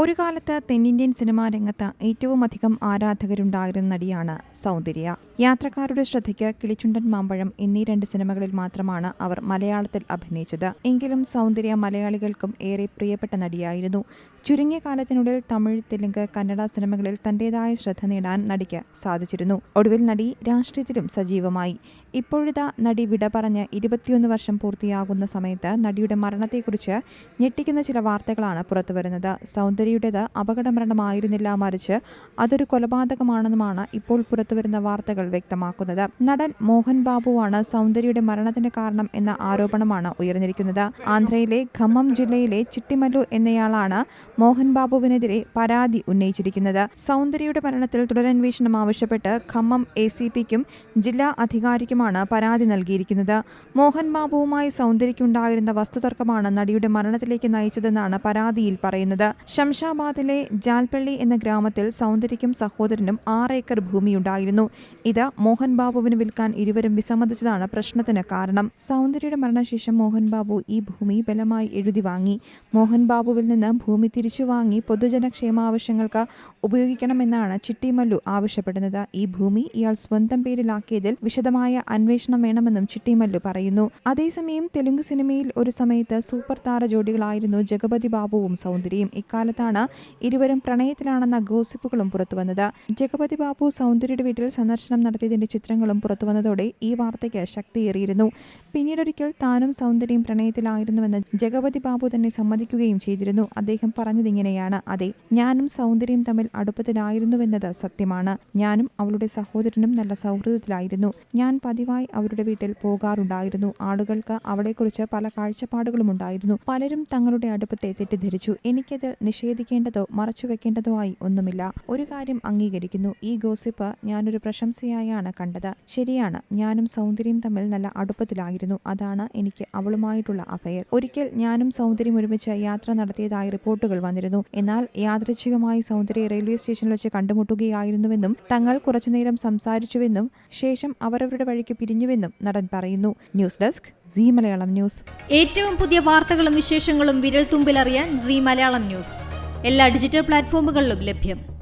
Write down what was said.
ഒരു കാലത്ത് തെന്നിന്ത്യൻ സിനിമാ രംഗത്ത് ഏറ്റവും അധികം ആരാധകരുണ്ടായിരുന്ന നടിയാണ് സൗന്ദര്യ. യാത്രക്കാരുടെ ശ്രദ്ധയ്ക്ക് കിളിച്ചുണ്ടൻ മാമ്പഴം എന്നീ രണ്ട് സിനിമകളിൽ മാത്രമാണ് അവർ മലയാളത്തിൽ അഭിനയിച്ചത്. എങ്കിലും സൗന്ദര്യ മലയാളികൾക്കും ഏറെ പ്രിയപ്പെട്ട നടിയായിരുന്നു ചുരുങ്ങിയ കാലത്തിനുള്ളിൽ തമിഴ് തെലുങ്ക് കന്നഡ സിനിമകളിൽ തന്റേതായ ശ്രദ്ധ നേടാൻ നടിക്ക് സാധിച്ചിരുന്നു. ഒടുവിൽ നടി രാഷ്ട്രീയത്തിലും സജീവമായി. ഇപ്പോഴിതാ നടി വിട പറഞ്ഞ് ഇരുപത്തിയൊന്ന് വർഷം പൂർത്തിയാകുന്ന സമയത്ത് നടിയുടെ മരണത്തെക്കുറിച്ച് ഞെട്ടിക്കുന്ന ചില വാർത്തകളാണ് പുറത്തുവരുന്നത് സൗന്ദര്യയുടേത് അപകടമരണമായിരുന്നില്ല മറിച്ച് അതൊരു കൊലപാതകമാണെന്നുമാണ് ഇപ്പോൾ പുറത്തുവരുന്ന വാർത്തകൾ വ്യക്തമാക്കുന്നത്. നടൻ മോഹൻ ബാബുവാണ് സൗന്ദര്യയുടെ മരണത്തിന് കാരണം എന്ന ആരോപണമാണ് ഉയർന്നിരിക്കുന്നത്. ആന്ധ്രയിലെ ഖമ്മം ജില്ലയിലെ ചിട്ടിമല്ലു എന്നയാളാണ് മോഹൻ ബാബുവിനെതിരെ പരാതി ഉന്നയിച്ചിരിക്കുന്നത്. സൗന്ദര്യയുടെ മരണത്തിൽ തുടരന്വേഷണം ആവശ്യപ്പെട്ട് ഖമ്മം എ സി പിക്കും ജില്ലാ അധികാരിക്കുമാണ് പരാതി നൽകിയിരിക്കുന്നത്. മോഹൻ ബാബുവുമായി സൗന്ദര്യക്കുണ്ടായിരുന്ന വസ്തുതർക്കമാണ് നടിയുടെ മരണത്തിലേക്ക് നയിച്ചതെന്നാണ് പരാതിയിൽ പറയുന്നത്. ശംഷാബാദിലെ ജാൽപള്ളി എന്ന ഗ്രാമത്തിൽ സൗന്ദര്യക്കും സഹോദരനും ആറ് ഏക്കർ ഭൂമിയുണ്ടായിരുന്നു. ഇത് മോഹൻ ബാബുവിന് വിൽക്കാൻ ഇരുവരും വിസമ്മതിച്ചതാണ് പ്രശ്നത്തിന് കാരണം. സൗന്ദര്യയുടെ മരണശേഷം മോഹൻ ബാബു ഈ ഭൂമി ബലമായി എഴുതി വാങ്ങി. മോഹൻ ബാബുവിൽ നിന്ന് ഭൂമി തിരിച്ചു വാങ്ങി പൊതുജനക്ഷേമാവശ്യങ്ങൾക്ക് ഉപയോഗിക്കണമെന്നാണ് ചിട്ടിമല്ലു ആവശ്യപ്പെടുന്നത്. ഈ ഭൂമി ഇയാൾ സ്വന്തം പേരിലാക്കിയതിൽ വിശദമായ അന്വേഷണം വേണമെന്നും ചിട്ടിമല്ലു പറയുന്നു. അതേസമയം തെലുങ്ക് സിനിമയിൽ ഒരു സമയത്ത് സൂപ്പർ താര ജോഡികളായിരുന്നു ജഗപതി ബാബുവും സൗന്ദര്യയും. ഇക്കാലത്താണ് ഇരുവരും പ്രണയത്തിലാണെന്ന ഗോസിപ്പുകളും പുറത്തുവന്നത് ജഗപതി ബാബു സൗന്ദര്യയുടെ വീട്ടിൽ സന്ദർശനം നടത്തിയതിന്റെ ചിത്രങ്ങളും പുറത്തുവന്നതോടെ ഈ വാർത്തയ്ക്ക് ശക്തിയേറിയിരുന്നു. പിന്നീടൊരിക്കൽ താനും സൗന്ദര്യം പ്രണയത്തിലായിരുന്നുവെന്ന് ജഗപതി ബാബു തന്നെ സമ്മതിക്കുകയും ചെയ്തിരുന്നു. അദ്ദേഹം പറഞ്ഞതിങ്ങനെയാണ്. അതെ ഞാനും സൗന്ദര്യം തമ്മിൽ അടുപ്പത്തിലായിരുന്നുവെന്നത് സത്യമാണ്. ഞാനും അവളുടെ സഹോദരനും നല്ല സൗഹൃദത്തിലായിരുന്നു. ഞാൻ പതിവായി അവരുടെ വീട്ടിൽ പോകാറുണ്ടായിരുന്നു. ആളുകൾക്ക് അവളെക്കുറിച്ച് പല കാഴ്ചപ്പാടുകളും ഉണ്ടായിരുന്നു. പലരും തങ്ങളുടെ അടുപ്പത്തെ തെറ്റിദ്ധരിച്ചു. എനിക്കത് നിഷേധിക്കേണ്ടതോ മറച്ചു വെക്കേണ്ടതോ ആയി ഒന്നുമില്ല. ഒരു കാര്യം അംഗീകരിക്കുന്നു. ഈ ഗോസിപ്പ് ഞാനൊരു പ്രശംസയായാണ് കണ്ടത്. ശരിയാണ് ഞാനും സൗന്ദര്യം തമ്മിൽ നല്ല അടുപ്പത്തിലായിരുന്നു. അതാണ് എനിക്ക് അവളുമായിട്ടുള്ള അഫയർ. ഒരിക്കൽ ഞാനും സൗന്ദര്യം ഒരുമിച്ച് യാത്ര നടത്തിയതായി റിപ്പോർട്ടുകൾ വന്നിരുന്നു. എന്നാൽ യാദൃച്ഛികമായി സൗന്ദര്യ റെയിൽവേ സ്റ്റേഷനിൽ വെച്ച് കണ്ടുമുട്ടുകയായിരുന്നുവെന്നും തങ്ങൾ കുറച്ചുനേരം സംസാരിച്ചുവെന്നും ശേഷം അവരവരുടെ വഴിക്ക് പിരിഞ്ഞുവെന്നും നടൻ പറയുന്നു. News desk Zee Malayalam news. ഏറ്റവും പുതിയ വാർത്തകളും വിശേഷങ്ങളും വിരൽ തുമ്പിലറിയാൻ സി മലയാളം ന്യൂസ്. എല്ലാ ഡിജിറ്റൽ പ്ലാറ്റ്ഫോമുകളിലും ലഭ്യം.